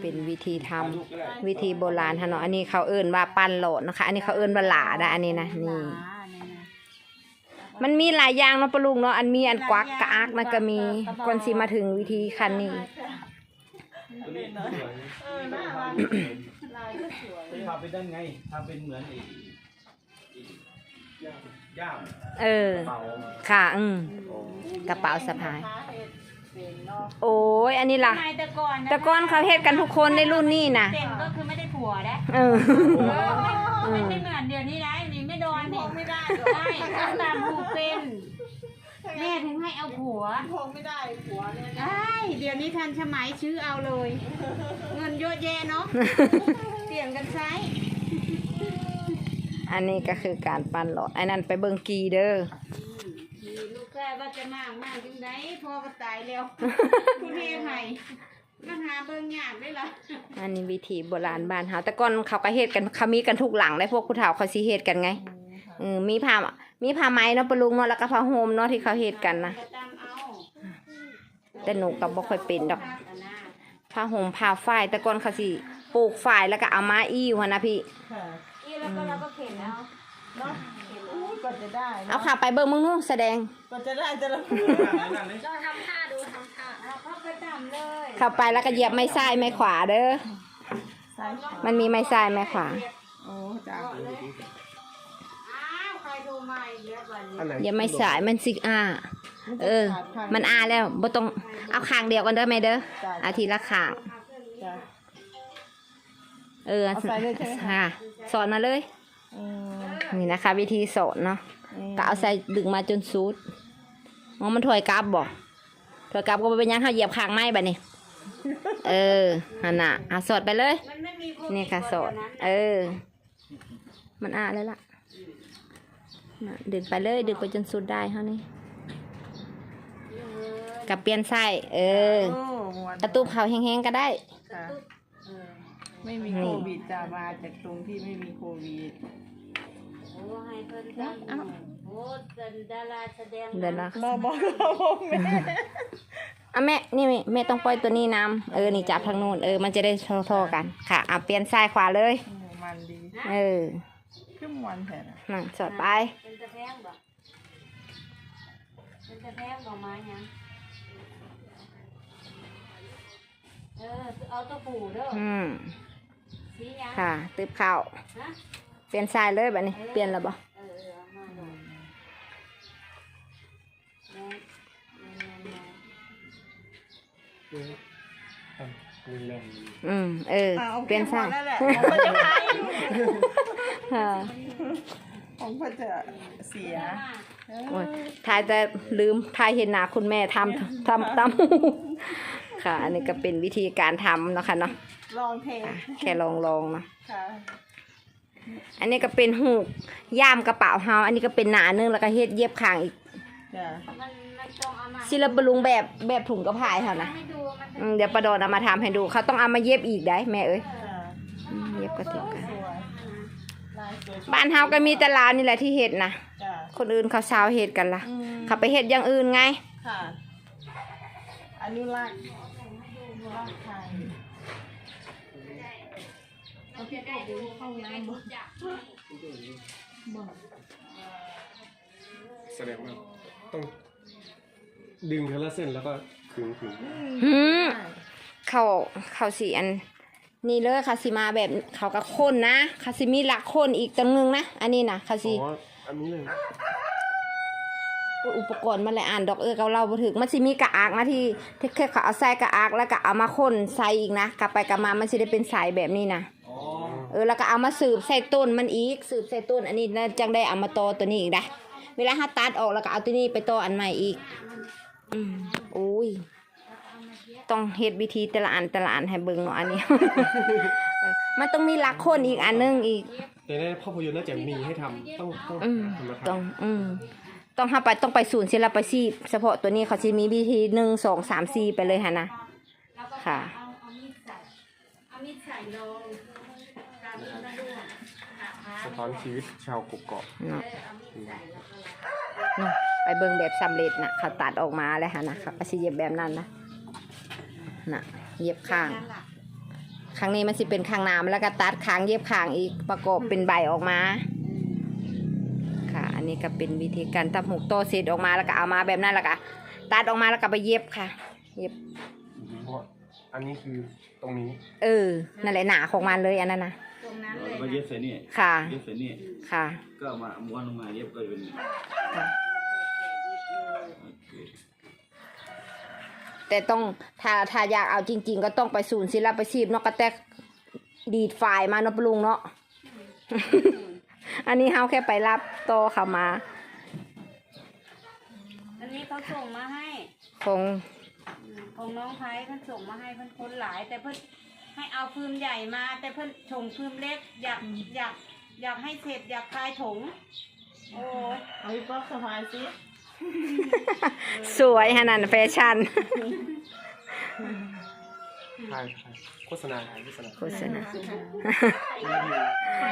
เป็นวิธีทำวิธีโบราณฮะเนาะอันนี้เขาเอิ้นว่าปั้นโหลดนะคะ อันนี้เขาเอิ้นว่าหลานะอันนี้นะนี่มันมีหลายอย่างเนาะปะลุงเนาะอันมีอันกวักกะอักนะก็มีก่อนสิมาถึงวิธีคันนี้เออน่ารักลายก็สวยไปทำเป็นได้ไงทำเป็นเหมือนไอ้ไอ้ย่ามเออ เป่าค่ะ อืมโอ้กระเป๋าสะพายเฮ็ด เป็นเนาะโอ้ยอันนี้ล่ะ ทำไมแต่ก่อนนะแต่ก่อนเขาเฮ็ดกันทุกคนในรุ่นนี้นะเต็มก็คือไม่ได้ผัวนะเออ เออไม่ไม่เหมือนเดี๋ยวนี้นะนี่ไม่โดนพนี่งไม่ได้ใช่ต้องตามผูกเป็นแม่ถึงให้เอาผัวพงไม่ได้ผัวเนี่ยนะได้เดี๋ยวนี้ทันสมัยชื่อเอาเลย เงินเยอะแยะเนาะเปลี่ยนกันใช้อันนี้ก็คือการปั้นโหลดอันนั้นไปเบิ่งกีเด้อ มีลูกแก่ว่าจะมากมากจังไดพ่อก็ตายแล้ว คุณเฮไห้มาหาเบิ่งยากได้ล่ะอันนี้วิธีโบราณบ้านเฮาแต่ก่อนเขาก็เฮ็ดกันเขามีกันทุกหลังเลยพวกผู้เฒ่าเขาสิเฮ็ดกันไงเออมีผ้ามีผ้าไหมเนาะปะลุงเนาะแล้วก็ผ้าห่มเนาะที่เขาเฮ็ดกันนะก็ตามเอาแต่หนูก็บ่ค่อยเป็นดอกอันน่ะผ้าห่มผ้าฝ้ายแต่ก่อนเขาสิปลูกฝ้ายแล้วก็เอามาอี้หัวนะพี่ค่ะนี่แล้วก็เราก็เข็นเอา เนาะอู้ก็จะได้เอาขาไปเบิ่งมึงนู่นแสดงก็จะได้จะละนั่นเลยเราทำท่าดูทำท่าเราเข้าไปทำเลยเข้าไปแล้วก็เหยียบไม้ซ้ายไม้ขวาเด้อซ้ายขวามันมีไม้ซ้ายไม้ขวาโอ้จ้าอ้าวใครโทรมาอีกแล้ววันนี้อันไหนเหยียบไม้ซ้ายมันสิอ้าเออ มันอ้าแล้วบ่ต้องเอาข้างเดียวกันเด้อแม่เด้อเอาทีละข้างจ้าเออเอาใส่เลยใช่ไหมคะ ค่ะสอนมาเลย อืม นี่นะคะ วิธีสอนเนาะก็เอาใส่ดึงมาจนสุดอ๋อมันถอยกลับบ่ถอยกลับก็บ่เป็นหยังเขาเหยียบข้างไม้บัดนี้เออหันน่ะเอาสอดไปเลยมันไม่มีโวิดนี่ค่ะสอดเดี๋ยวนะเออ มันอ่าแล้วล่ะน่ะดึงไปเลย ดึงไปจนสุดได้เท่านี้กับเปลี่ยนไส้เออโอ้ม่วนกระตุบเขาแห้งๆก็ได้ค่ะเออไม่มีนี่โควิดจ้ามาจากตรงที่ไม่มีโควิดโอ้ ให้เพิ่นทำเอ้าโอ้เป็นดาราแสดงเดี๋ยวนะมาบอกเราบอกแม่อะแม่นี่แม่แม่ต้องปล่อยตัวนี้น้ำเออนี่จับทางนู้นเออมันจะได้โทอๆกัน ค่ะอะเปลี่ยนซ้ายขวาเลยโอ้มันดีเออขึ้นมันแทนอะนั่นสอดไปเป็นตะแพงบ่เป็นตะแพงบ่ไม้หยังเออเอาตัวผูเด้ออืมสีหยังค่ะตึบเข่าฮะเปลี่ยนซ้ายเลยแบบนี้ เปลี่ยนแล้วบ่เออเออเอามาเลยแม่แม่แม่แม่อืมเอออะโอคเปลี่ยนซ้ายพอแล้วแหละของมันจะหายค่ะของมันจะเสียโอ้ยทายแต่ลืมทายเห็นหน้าคุณแม่ทำทำตำค่ะ อันนี้ก็เป็นวิธีการทำเนาะคะเนาะลองเพลงอะแค่ลองลองๆเนาะค่ะ อันนี้ก็เป็นหูกย่ามกระเป๋าเฮาอันนี้ก็เป็นหนานึงแล้วก็เฮ็ดเย็บข้างอีกจ้ะมันมันต้องเอามาศิลปะลุงแบบแบบถุงกระพายเท่านะให้ดูมันอืมเดี๋ยวประโดนเอามาทำให้ดู เขาต้องเอามาเย็บอีกได้แม่เอ้ยจ้ะอืมเย็บก็ถึงกันสวยลายสวยบ้านเฮาก็มีแต่ลาวนี่แหละที่เฮ็ดนะจ้ะคนอื่นเขาเช้าวเฮ็ดกันล่ะอืมเขาไปเฮ็ดอย่างอื่นไง ค่ะอนุรักษ์อนุรักษ์ไทย เอาพี่ก็ดูเข้าน้ำบ่แสดงว่าต้องดึงเทละเส้นแล้วก็ขึงขึงหืมเขาเขาสีอัน นี่เลยเขาสิมาแบบเขาก็ค้นนะเขาสิมีหลักค้นอีกตังนึงนะ อันนี้นะเขาสิอ๋ออันนี้เลยอุปกรณ์มันเลยอ่านดอกเออเขาเล่าบ่ถึงมันสิมีกระอักนะที่ที่แค่เขาเอาใส่กระอักแล้วก็เอามาค้นใส่อีกนะกลับไปกลับมามันสิได้เป็นสายแบบนี้นะอ๋อ เออแล้วก็เอามาสืบใส่ต้นมันอีกสืบใส่ต้นอันนี้นะจังได้เอามาตอตัวนี้อีกนะเวลาถ้าตัดออกแล้วก็เอาตัวนี้ไปตออันใหม่อีกอืมโอ้ยต้องเฮ็ดวิธีแต่ละอันแต่ละอันให้เบิ่งเนาะอันนี้เออมันต้องมีหลักคนอีกอันนึงอีกแต่ในภาพยนตร์น่าจะมีให้ทำต้องต้องอืมทำมาต้องทำอืมต้องหาไปต้องไปศูนย์ศิลปาชีพเฉพาะตัวนี้เขาจะมีวิธีหนึ่งสองสามสี่ไปเลยฮะนะแล้วก็ค่ะ เอาเอามีดใส่เอามีดใส่ลงตามที่มันดูอะค่ะสะท้อนชีวิตชาวกกอกเนาะเออเอามีดใส่แล้วก็ลงเนาะไปเบิ่งแบบสำเร็จนะเขาตัดออกมาแล้วฮะนะเขาก็สิเย็บแบบนั้นนะน่ะเย็บข้างนั่นล่ะครั้งนี้มันสิเป็นข้างหน้ำแล้วก็ตัดคางเย็บคางอีกประกอบเป็นใบออกมา ค่ะ อันนี้ก็เป็นวิธีการทำหุกโตเสร็จออกมาแล้วก็เอามาแบบนั้นแล้วก็ตัดออกมาแล้วก็ไปเย็บค่ะ เย็บ เพราะอันนี้คือตรงนี้ เออ นั่นแหละหนาของมันเลยอันนั้นนะตรง นั้นเลยมาเย็บใส่นี่ค่ะ เย็บใส่นี่ค่ะ ก็เอามาม้วนลงมาเย็บก็เป็นค่ะโอเคแต่ต้องถ้าถ้าอยากเอาจริง ๆ ก็ต้องไปศูนย์ศิลปาชีพเนาะก็แตกดีดฝ่ายมาเนาะปะลุงเนาะ อันนี้เฮาแค่ไปรับโตเขามาอันนี้เขาส่งมาให้คง อืมของน้องไพเพิ่นส่งมาให้เพิ่นคนหลาย แต่เพิ่น ให้เอาฟืมใหญ่มา แต่เพิ่นถงฟืมเล็ก อยากอยากอยากให้เสร็จอยากคลายถง โอ้ยเอาพี่ป๊อกสะพายสิสวยฮะนั่นแฟชั่น ถ่ายถ่ายโฆษณาถ่ายโฆษณา โฆษณาไม่มี